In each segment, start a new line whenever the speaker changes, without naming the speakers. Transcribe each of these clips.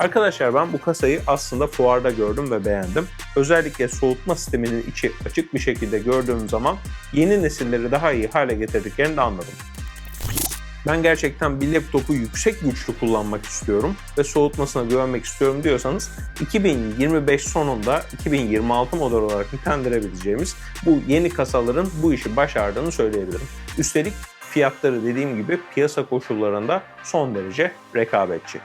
Arkadaşlar ben bu kasayı aslında fuarda gördüm ve beğendim. Özellikle soğutma sisteminin içi açık bir şekilde gördüğüm zaman yeni nesilleri daha iyi hale getirdiklerini de anladım. Ben gerçekten bir laptopu yüksek güçlü kullanmak istiyorum ve soğutmasına güvenmek istiyorum diyorsanız 2025 sonunda 2026 model olarak nitelendirebileceğimiz bu yeni kasaların bu işi başardığını söyleyebilirim. Üstelik fiyatları dediğim gibi piyasa koşullarında son derece rekabetçi.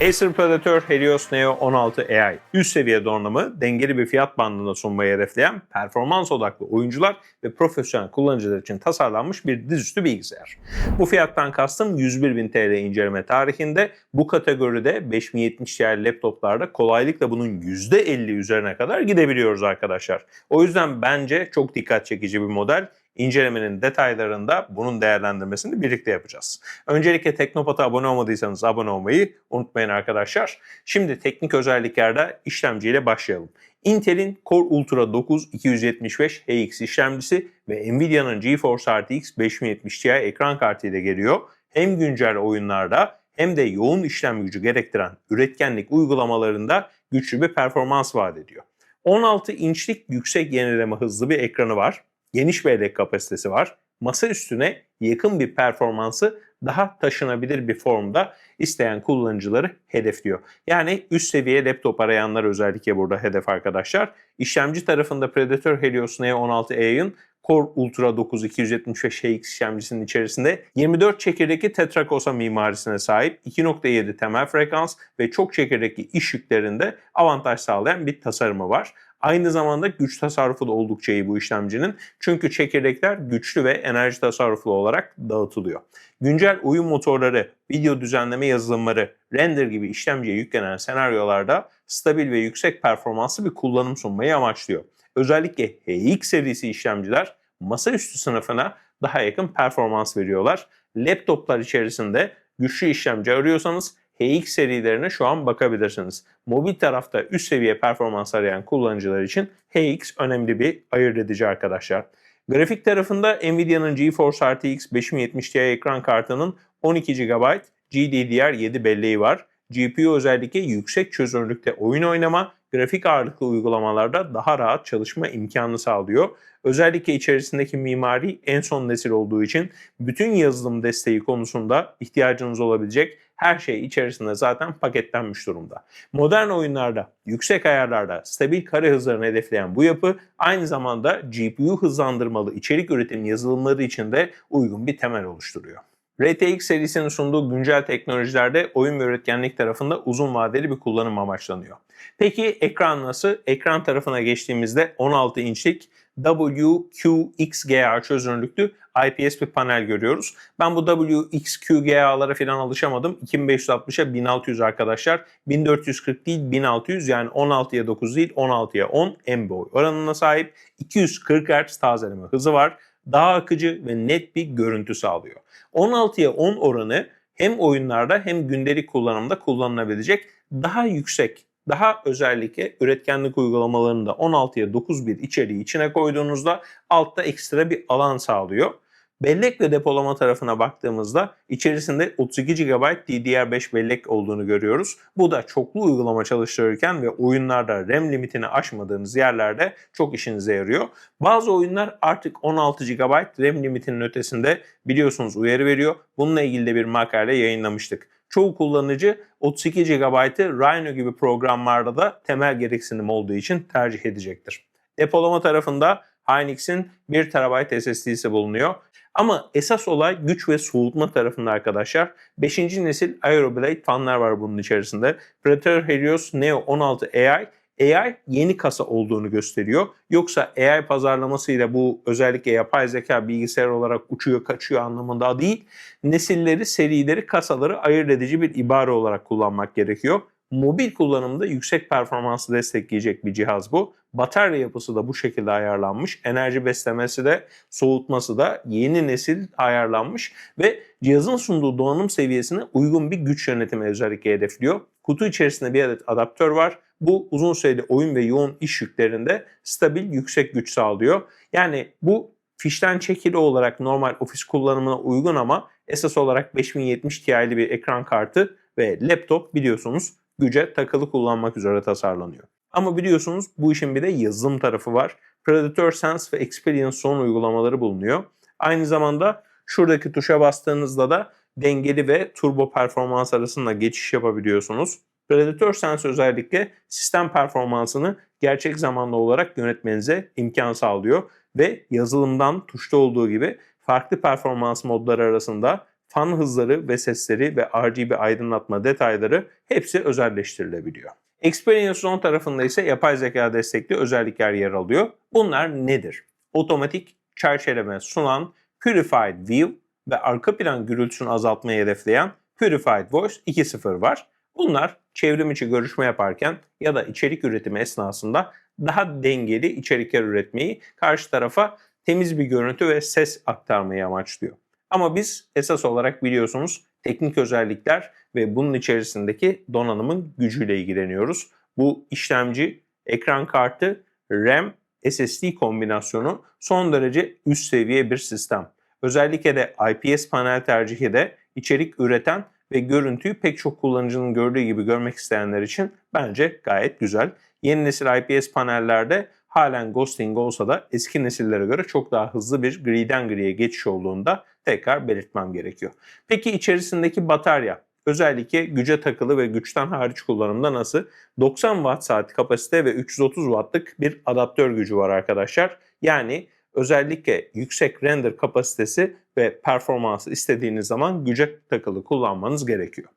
Acer Predator Helios Neo 16 AI üst seviye donanımı dengeli bir fiyat bandında sunmayı hedefleyen performans odaklı oyuncular ve profesyonel kullanıcılar için tasarlanmış bir dizüstü bilgisayar. Bu fiyattan kastım 101.000 TL inceleme tarihinde bu kategoride 5070 Ti laptoplarda kolaylıkla bunun %50 üzerine kadar gidebiliyoruz arkadaşlar. O yüzden bence çok dikkat çekici bir model. İncelemenin detaylarında bunun değerlendirmesini birlikte yapacağız. Öncelikle Teknopat'a abone olmadıysanız abone olmayı unutmayın arkadaşlar. Şimdi teknik özelliklerde işlemciyle başlayalım. Intel'in Core Ultra 9 275 HX işlemcisi ve Nvidia'nın GeForce RTX 5070 Ti ekran kartı ile geliyor. Hem güncel oyunlarda hem de yoğun işlem gücü gerektiren üretkenlik uygulamalarında güçlü bir performans vaat ediyor. 16 inçlik yüksek yenileme hızlı bir ekranı var geniş bellek kapasitesi var. Masa üstüne yakın bir performansı daha taşınabilir bir formda isteyen kullanıcıları hedefliyor. Yani üst seviye laptop arayanlar özellikle burada hedef arkadaşlar. İşlemci tarafında Predator Helios Neo 16A'ın Core Ultra 9 275 HX işlemcisinin içerisinde 24 çekirdekli Tetrakosa mimarisine sahip 2.7 temel frekans ve çok çekirdekli iş yüklerinde avantaj sağlayan bir tasarımı var. Aynı zamanda güç tasarrufu da oldukça iyi bu işlemcinin. Çünkü çekirdekler güçlü ve enerji tasarruflu olarak dağıtılıyor. Güncel oyun motorları, video düzenleme yazılımları, render gibi işlemciye yüklenen senaryolarda stabil ve yüksek performanslı bir kullanım sunmayı amaçlıyor. Özellikle HX serisi işlemciler masaüstü sınıfına daha yakın performans veriyorlar. Laptoplar içerisinde güçlü işlemci arıyorsanız HX serilerine şu an bakabilirsiniz. Mobil tarafta üst seviye performans arayan kullanıcılar için HX önemli bir ayırt edici arkadaşlar. Grafik tarafında Nvidia'nın GeForce RTX 5070 Ti ekran kartının 12 GB GDDR7 belleği var. GPU özellikle yüksek çözünürlükte oyun oynama, grafik ağırlıklı uygulamalarda daha rahat çalışma imkanı sağlıyor. Özellikle içerisindeki mimari en son nesil olduğu için bütün yazılım desteği konusunda ihtiyacınız olabilecek her şey içerisinde zaten paketlenmiş durumda. Modern oyunlarda, yüksek ayarlarda stabil kare hızlarını hedefleyen bu yapı aynı zamanda GPU hızlandırmalı içerik üretim yazılımları için de uygun bir temel oluşturuyor. RTX serisinin sunduğu güncel teknolojilerde oyun ve üretkenlik tarafında uzun vadeli bir kullanım amaçlanıyor. Peki ekran nasıl? Ekran tarafına geçtiğimizde 16 inçlik WQXGA çözünürlüklü IPS bir panel görüyoruz. Ben bu WXQGA'lara falan alışamadım. 2560'a 1600 arkadaşlar. 1440 değil 1600 yani 16'ya 9 değil 16'ya 10 en boy oranına sahip. 240 Hz tazeleme hızı var. Daha akıcı ve net bir görüntü sağlıyor. 16'ya 10 oranı hem oyunlarda hem gündelik kullanımda kullanılabilecek daha yüksek daha özellikle üretkenlik uygulamalarında 16'ya 9 bir içeriği içine koyduğunuzda altta ekstra bir alan sağlıyor. Bellek ve depolama tarafına baktığımızda içerisinde 32 GB DDR5 bellek olduğunu görüyoruz. Bu da çoklu uygulama çalıştırırken ve oyunlarda RAM limitini aşmadığınız yerlerde çok işinize yarıyor. Bazı oyunlar artık 16 GB RAM limitinin ötesinde biliyorsunuz uyarı veriyor. Bununla ilgili de bir makale yayınlamıştık. Çoğu kullanıcı 32 GB'ı Rhino gibi programlarda da temel gereksinim olduğu için tercih edecektir. Depolama tarafında Hynix'in 1 TB SSD'si bulunuyor. Ama esas olay güç ve soğutma tarafında arkadaşlar. 5. nesil Aeroblade fanlar var bunun içerisinde. Predator Helios Neo 16 AI AI yeni kasa olduğunu gösteriyor. Yoksa AI pazarlamasıyla bu özellikle yapay zeka bilgisayar olarak uçuyor kaçıyor anlamında değil. Nesilleri, serileri, kasaları ayırt edici bir ibare olarak kullanmak gerekiyor. Mobil kullanımda yüksek performansı destekleyecek bir cihaz bu. Batarya yapısı da bu şekilde ayarlanmış. Enerji beslemesi de soğutması da yeni nesil ayarlanmış ve cihazın sunduğu donanım seviyesine uygun bir güç yönetimi özellikle hedefliyor. Kutu içerisinde bir adet adaptör var. Bu uzun süreli oyun ve yoğun iş yüklerinde stabil yüksek güç sağlıyor. Yani bu fişten çekili olarak normal ofis kullanımına uygun ama Esas olarak 5070 Ti'li bir ekran kartı ve laptop biliyorsunuz güce takılı kullanmak üzere tasarlanıyor. Ama biliyorsunuz bu işin bir de yazılım tarafı var. Predator Sense ve Experience son uygulamaları bulunuyor. Aynı zamanda şuradaki tuşa bastığınızda da dengeli ve turbo performans arasında geçiş yapabiliyorsunuz. Predator Sense özellikle sistem performansını gerçek zamanlı olarak yönetmenize imkan sağlıyor ve yazılımdan tuşta olduğu gibi farklı performans modları arasında fan hızları ve sesleri ve RGB aydınlatma detayları hepsi özelleştirilebiliyor. Experience Zone tarafında ise yapay zeka destekli özellikler yer alıyor. Bunlar nedir? Otomatik çerçeveleme sunan Purified View ve arka plan gürültüsünü azaltmayı hedefleyen Purified Voice 2.0 var. Bunlar çevrim içi görüşme yaparken ya da içerik üretimi esnasında daha dengeli içerikler üretmeyi, karşı tarafa temiz bir görüntü ve ses aktarmayı amaçlıyor. Ama biz esas olarak biliyorsunuz teknik özellikler ve bunun içerisindeki donanımın gücüyle ilgileniyoruz. Bu işlemci, ekran kartı, RAM, SSD kombinasyonu son derece üst seviye bir sistem. Özellikle de IPS panel tercihi de içerik üreten ve görüntüyü pek çok kullanıcının gördüğü gibi görmek isteyenler için bence gayet güzel. Yeni nesil IPS panellerde halen ghosting olsa da eski nesillere göre çok daha hızlı bir griden griye geçiş olduğunda tekrar belirtmem gerekiyor. Peki içerisindeki batarya özellikle güce takılı ve güçten hariç kullanımda nasıl? 90 watt saat kapasite ve 330 wattlık bir adaptör gücü var arkadaşlar. Yani özellikle yüksek render kapasitesi ve performansı istediğiniz zaman güce takılı kullanmanız gerekiyor.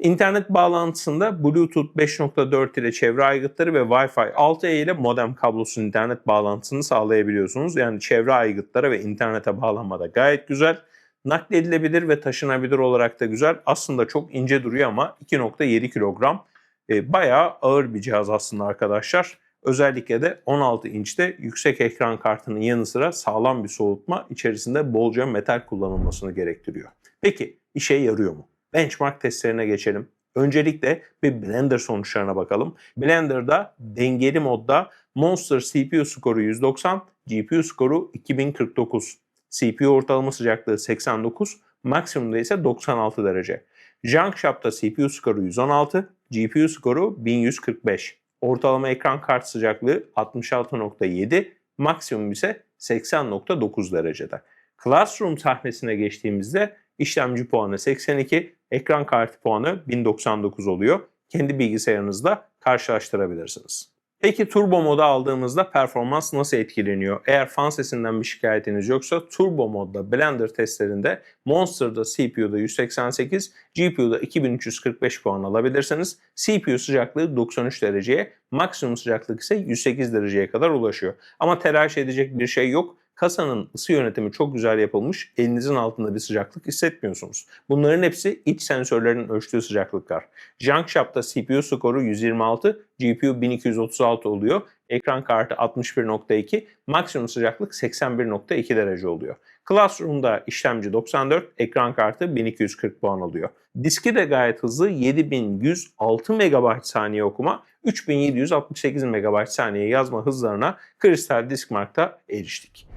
İnternet bağlantısında Bluetooth 5.4 ile çevre aygıtları ve Wi-Fi 6E ile modem kablosuz internet bağlantısını sağlayabiliyorsunuz. Yani çevre aygıtlara ve internete bağlanmada gayet güzel. Nakledilebilir ve taşınabilir olarak da güzel. Aslında çok ince duruyor ama 2.7 kilogram. E, bayağı ağır bir cihaz aslında arkadaşlar. Özellikle de 16 inçte yüksek ekran kartının yanı sıra sağlam bir soğutma içerisinde bolca metal kullanılmasını gerektiriyor. Peki işe yarıyor mu? Benchmark testlerine geçelim. Öncelikle bir Blender sonuçlarına bakalım. Blender'da dengeli modda Monster CPU skoru 190, GPU skoru 2049. CPU ortalama sıcaklığı 89, maksimumda ise 96 derece. Junkshop'ta CPU skoru 116, GPU skoru 1145. Ortalama ekran kart sıcaklığı 66.7, maksimum ise 80.9 derecede. Classroom sahnesine geçtiğimizde işlemci puanı 82, ekran kartı puanı 1099 oluyor. Kendi bilgisayarınızda karşılaştırabilirsiniz. Peki turbo moda aldığımızda performans nasıl etkileniyor? Eğer fan sesinden bir şikayetiniz yoksa turbo modda Blender testlerinde Monster'da CPU'da 188, GPU'da 2345 puan alabilirsiniz. CPU sıcaklığı 93 dereceye, maksimum sıcaklık ise 108 dereceye kadar ulaşıyor. Ama telaş edecek bir şey yok. Kasanın ısı yönetimi çok güzel yapılmış. Elinizin altında bir sıcaklık hissetmiyorsunuz. Bunların hepsi iç sensörlerin ölçtüğü sıcaklıklar. Junkshop'ta CPU skoru 126, GPU 1236 oluyor. Ekran kartı 61.2, maksimum sıcaklık 81.2 derece oluyor. Classroom'da işlemci 94, ekran kartı 1240 puan alıyor. Diski de gayet hızlı 7106 MB saniye okuma, 3768 MB saniye yazma hızlarına Crystal Diskmark'ta eriştik.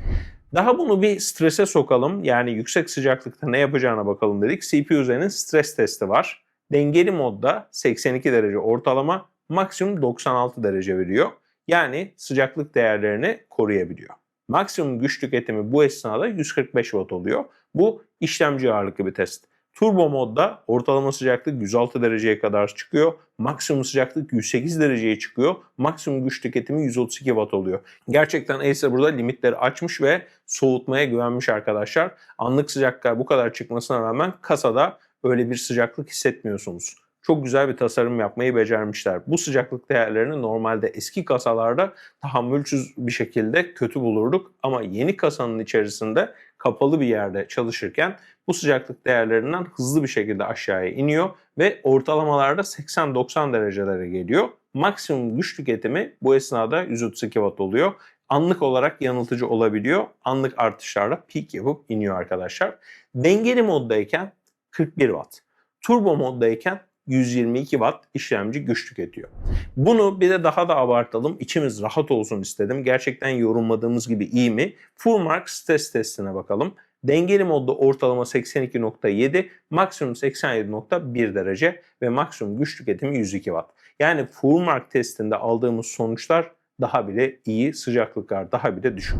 Daha bunu bir strese sokalım. Yani yüksek sıcaklıkta ne yapacağına bakalım dedik. CPU üzerinin stres testi var. Dengeli modda 82 derece ortalama, maksimum 96 derece veriyor. Yani sıcaklık değerlerini koruyabiliyor. Maksimum güç tüketimi bu esnada 145 watt oluyor. Bu işlemci ağırlıklı bir test. Turbo modda ortalama sıcaklık 106 dereceye kadar çıkıyor. Maksimum sıcaklık 108 dereceye çıkıyor. Maksimum güç tüketimi 132 watt oluyor. Gerçekten Acer burada limitleri açmış ve soğutmaya güvenmiş arkadaşlar. Anlık sıcaklıklar bu kadar çıkmasına rağmen kasada öyle bir sıcaklık hissetmiyorsunuz çok güzel bir tasarım yapmayı becermişler. Bu sıcaklık değerlerini normalde eski kasalarda tahammülsüz bir şekilde kötü bulurduk ama yeni kasanın içerisinde kapalı bir yerde çalışırken bu sıcaklık değerlerinden hızlı bir şekilde aşağıya iniyor ve ortalamalarda 80-90 derecelere geliyor. Maksimum güç tüketimi bu esnada 132 watt oluyor. Anlık olarak yanıltıcı olabiliyor. Anlık artışlarla peak yapıp iniyor arkadaşlar. Dengeli moddayken 41 watt. Turbo moddayken 122 watt işlemci güç tüketiyor. Bunu bir de daha da abartalım. İçimiz rahat olsun istedim. Gerçekten yorumladığımız gibi iyi mi? Fullmark stres testine bakalım. Dengeli modda ortalama 82.7, maksimum 87.1 derece ve maksimum güç tüketimi 102 Watt. Yani Furmark testinde aldığımız sonuçlar daha bile iyi, sıcaklıklar daha bile düşük.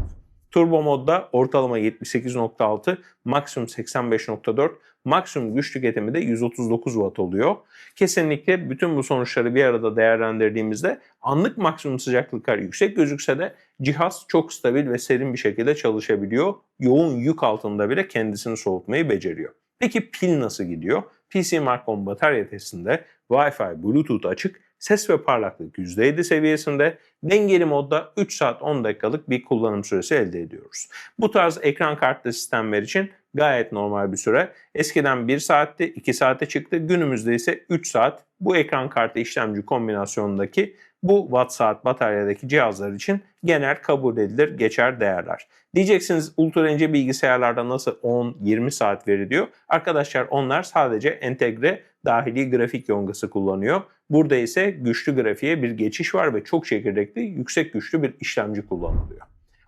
Turbo modda ortalama 78.6, maksimum 85.4, maksimum güç tüketimi de 139 Watt oluyor. Kesinlikle bütün bu sonuçları bir arada değerlendirdiğimizde anlık maksimum sıcaklıklar yüksek gözükse de cihaz çok stabil ve serin bir şekilde çalışabiliyor. Yoğun yük altında bile kendisini soğutmayı beceriyor. Peki pil nasıl gidiyor? PC Mark 10 batarya testinde Wi-Fi, Bluetooth açık, ses ve parlaklık %7 seviyesinde, dengeli modda 3 saat 10 dakikalık bir kullanım süresi elde ediyoruz. Bu tarz ekran kartlı sistemler için gayet normal bir süre. Eskiden 1 saatte 2 saate çıktı. Günümüzde ise 3 saat bu ekran kartı işlemci kombinasyonundaki bu watt saat bataryadaki cihazlar için genel kabul edilir geçer değerler. Diyeceksiniz ultra ince bilgisayarlarda nasıl 10-20 saat veriliyor? Arkadaşlar onlar sadece entegre dahili grafik yongası kullanıyor. Burada ise güçlü grafiğe bir geçiş var ve çok çekirdekli yüksek güçlü bir işlemci kullanılıyor.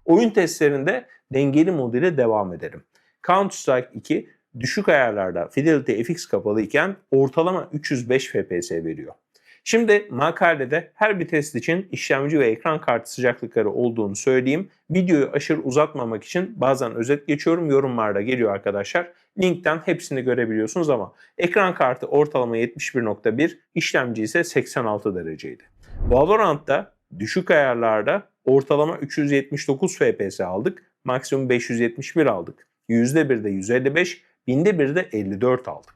Oyun testlerinde dengeli mod ile devam edelim. Counter-Strike 2 düşük ayarlarda Fidelity FX kapalı iken ortalama 305 FPS veriyor. Şimdi makalede her bir test için işlemci ve ekran kartı sıcaklıkları olduğunu söyleyeyim. Videoyu aşırı uzatmamak için bazen özet geçiyorum. Yorumlarda geliyor arkadaşlar. Linkten hepsini görebiliyorsunuz ama ekran kartı ortalama 71.1, işlemci ise 86 dereceydi. Valorant'ta düşük ayarlarda ortalama 379 FPS aldık. Maksimum 571 aldık. %1'de 155, binde bir de 54 aldık.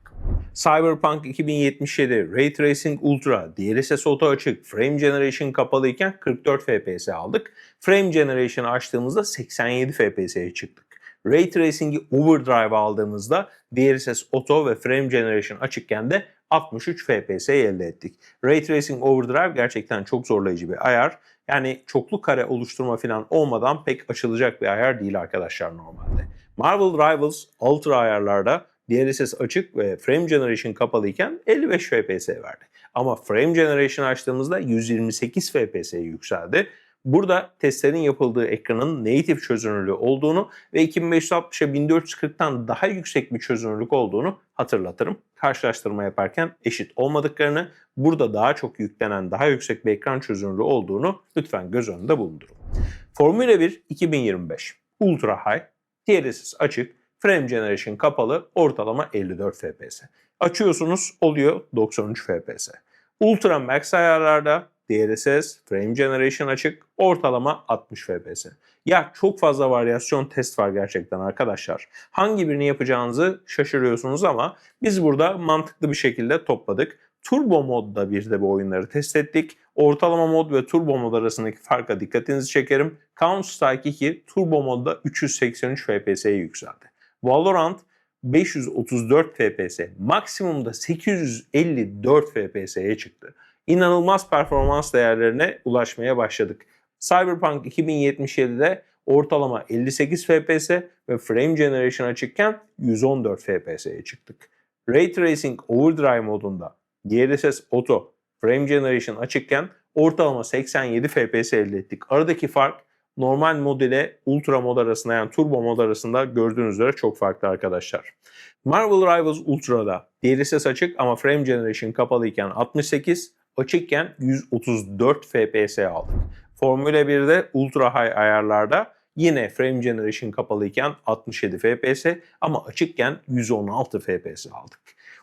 Cyberpunk 2077, Ray Tracing Ultra, DLSS Auto açık, Frame Generation kapalı iken 44 FPS aldık. Frame Generation açtığımızda 87 FPS'ye çıktık. Ray Tracing'i Overdrive aldığımızda DLSS Auto ve Frame Generation açıkken de 63 FPS elde ettik. Ray Tracing Overdrive gerçekten çok zorlayıcı bir ayar. Yani çoklu kare oluşturma falan olmadan pek açılacak bir ayar değil arkadaşlar normalde. Marvel Rivals Ultra ayarlarda DLSS açık ve Frame Generation kapalı iken 55 FPS verdi. Ama Frame Generation açtığımızda 128 FPS'ye yükseldi. Burada testlerin yapıldığı ekranın native çözünürlüğü olduğunu ve 2560'a 1440'tan daha yüksek bir çözünürlük olduğunu hatırlatırım. Karşılaştırma yaparken eşit olmadıklarını, burada daha çok yüklenen daha yüksek bir ekran çözünürlüğü olduğunu lütfen göz önünde bulundurun. Formula 1 2025 Ultra High, DLSS açık, Frame Generation kapalı ortalama 54 FPS. Açıyorsunuz oluyor 93 FPS. Ultra Max ayarlarda DLSS, Frame Generation açık, ortalama 60 FPS. Ya çok fazla varyasyon test var gerçekten arkadaşlar. Hangi birini yapacağınızı şaşırıyorsunuz ama biz burada mantıklı bir şekilde topladık. Turbo modda bir de bu oyunları test ettik. Ortalama mod ve turbo mod arasındaki farka dikkatinizi çekerim. Counter Strike 2 turbo modda 383 FPS'ye yükseldi. Valorant 534 FPS, maksimumda 854 FPS'ye çıktı. İnanılmaz performans değerlerine ulaşmaya başladık. Cyberpunk 2077'de ortalama 58 FPS ve Frame Generation açıkken 114 FPS'ye çıktık. Ray Tracing Overdrive modunda DLSS Auto Frame Generation açıkken ortalama 87 FPS elde ettik. Aradaki fark normal mod ile ultra mod arasında yani turbo mod arasında gördüğünüz üzere çok farklı arkadaşlar. Marvel Rivals Ultra'da DLSS açık ama Frame Generation kapalı iken 68, açıkken 134 FPS aldık. Formula 1'de Ultra High ayarlarda yine Frame Generation kapalı iken 67 FPS ama açıkken 116 FPS aldık.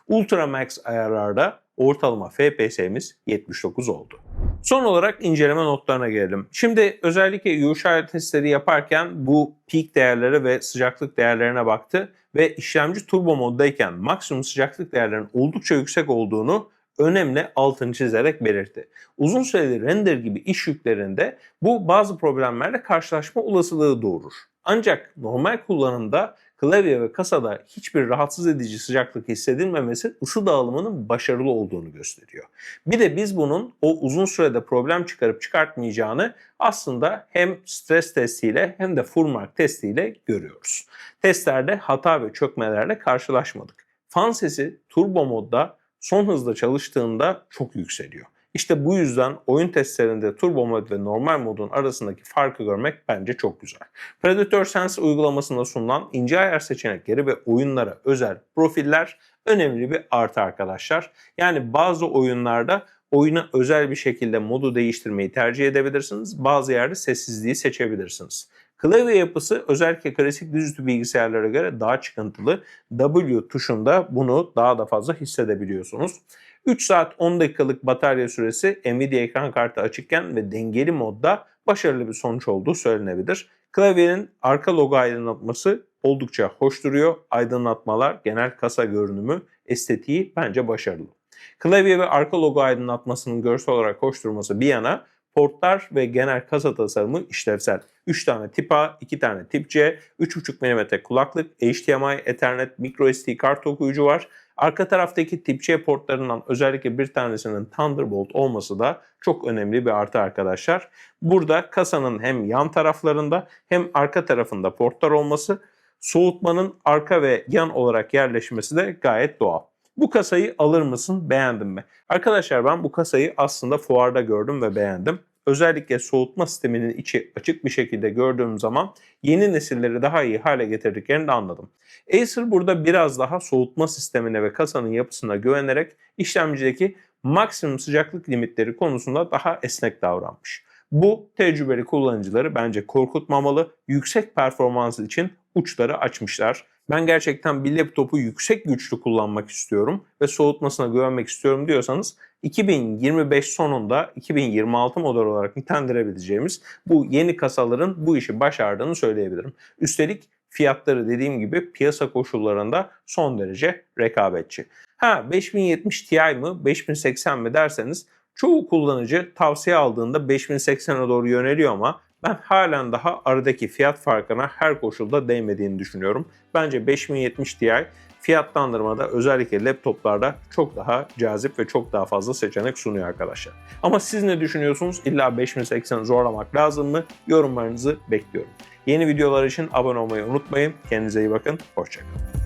Ultra Max ayarlarda ortalama FPS'miz 79 oldu. Son olarak inceleme notlarına gelelim. Şimdi özellikle USHR testleri yaparken bu peak değerleri ve sıcaklık değerlerine baktı ve işlemci turbo moddayken maksimum sıcaklık değerlerinin oldukça yüksek olduğunu önemli altını çizerek belirtti. Uzun süreli render gibi iş yüklerinde bu bazı problemlerle karşılaşma olasılığı doğurur. Ancak normal kullanımda klavye ve kasada hiçbir rahatsız edici sıcaklık hissedilmemesi ısı dağılımının başarılı olduğunu gösteriyor. Bir de biz bunun o uzun sürede problem çıkarıp çıkartmayacağını aslında hem stres testiyle hem de Furmark testiyle görüyoruz. Testlerde hata ve çökmelerle karşılaşmadık. Fan sesi turbo modda son hızda çalıştığında çok yükseliyor. İşte bu yüzden oyun testlerinde turbo mod ve normal modun arasındaki farkı görmek bence çok güzel. Predator Sense uygulamasında sunulan ince ayar seçenekleri ve oyunlara özel profiller önemli bir artı arkadaşlar. Yani bazı oyunlarda oyuna özel bir şekilde modu değiştirmeyi tercih edebilirsiniz. Bazı yerde sessizliği seçebilirsiniz. Klavye yapısı özellikle klasik dizüstü bilgisayarlara göre daha çıkıntılı. W tuşunda bunu daha da fazla hissedebiliyorsunuz. 3 saat 10 dakikalık batarya süresi Nvidia ekran kartı açıkken ve dengeli modda başarılı bir sonuç olduğu söylenebilir. Klavyenin arka logo aydınlatması oldukça hoş duruyor. Aydınlatmalar, genel kasa görünümü, estetiği bence başarılı. Klavye ve arka logo aydınlatmasının görsel olarak hoş durması bir yana portlar ve genel kasa tasarımı işlevsel. 3 tane tip A, 2 tane tip C, 3.5 mm kulaklık, HDMI, Ethernet, microSD kart okuyucu var. Arka taraftaki tip C portlarından özellikle bir tanesinin Thunderbolt olması da çok önemli bir artı arkadaşlar. Burada kasanın hem yan taraflarında hem arka tarafında portlar olması, soğutmanın arka ve yan olarak yerleşmesi de gayet doğal. Bu kasayı alır mısın? Beğendin mi? Arkadaşlar ben bu kasayı aslında fuarda gördüm ve beğendim. Özellikle soğutma sisteminin içi açık bir şekilde gördüğüm zaman yeni nesilleri daha iyi hale getirdiklerini de anladım. Acer burada biraz daha soğutma sistemine ve kasanın yapısına güvenerek işlemcideki maksimum sıcaklık limitleri konusunda daha esnek davranmış. Bu tecrübeli kullanıcıları bence korkutmamalı. Yüksek performans için uçları açmışlar. Ben gerçekten bir laptopu yüksek güçlü kullanmak istiyorum ve soğutmasına güvenmek istiyorum diyorsanız 2025 sonunda 2026 model olarak nitelendirebileceğimiz bu yeni kasaların bu işi başardığını söyleyebilirim. Üstelik fiyatları dediğim gibi piyasa koşullarında son derece rekabetçi. Ha 5070 Ti mi 5080 mi derseniz çoğu kullanıcı tavsiye aldığında 5080'e doğru yöneliyor ama ben halen daha aradaki fiyat farkına her koşulda değmediğini düşünüyorum. Bence 5070 Ti fiyatlandırmada özellikle laptoplarda çok daha cazip ve çok daha fazla seçenek sunuyor arkadaşlar. Ama siz ne düşünüyorsunuz? İlla 5080 zorlamak lazım mı? Yorumlarınızı bekliyorum. Yeni videolar için abone olmayı unutmayın. Kendinize iyi bakın. Hoşçakalın.